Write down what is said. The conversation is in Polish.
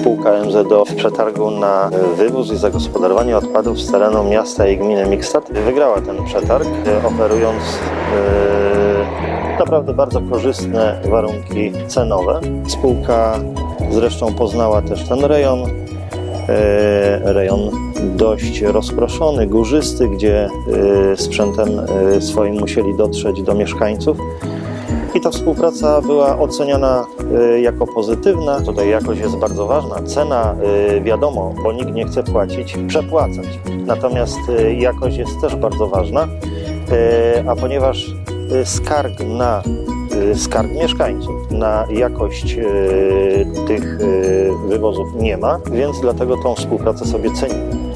KMZO w przetargu na wywóz i zagospodarowanie odpadów z terenu miasta i gminy Mikstat. Wygrała ten przetarg, oferując e, naprawdę bardzo korzystne warunki cenowe. Spółka zresztą poznała też ten rejon. E, Rejon dość rozproszony, górzysty, gdzie e, sprzętem e, swoim musieli dotrzeć do mieszkańców. I ta współpraca była oceniana e, jako pozytywna. Tutaj jakość jest bardzo ważna. Cena e, wiadomo, bo nikt nie chce płacić, przepłacać. Natomiast e, jakość jest też bardzo ważna. A ponieważ skarg na skarg mieszkańców na jakość tych wywozów nie ma, więc dlatego tą współpracę sobie cenimy.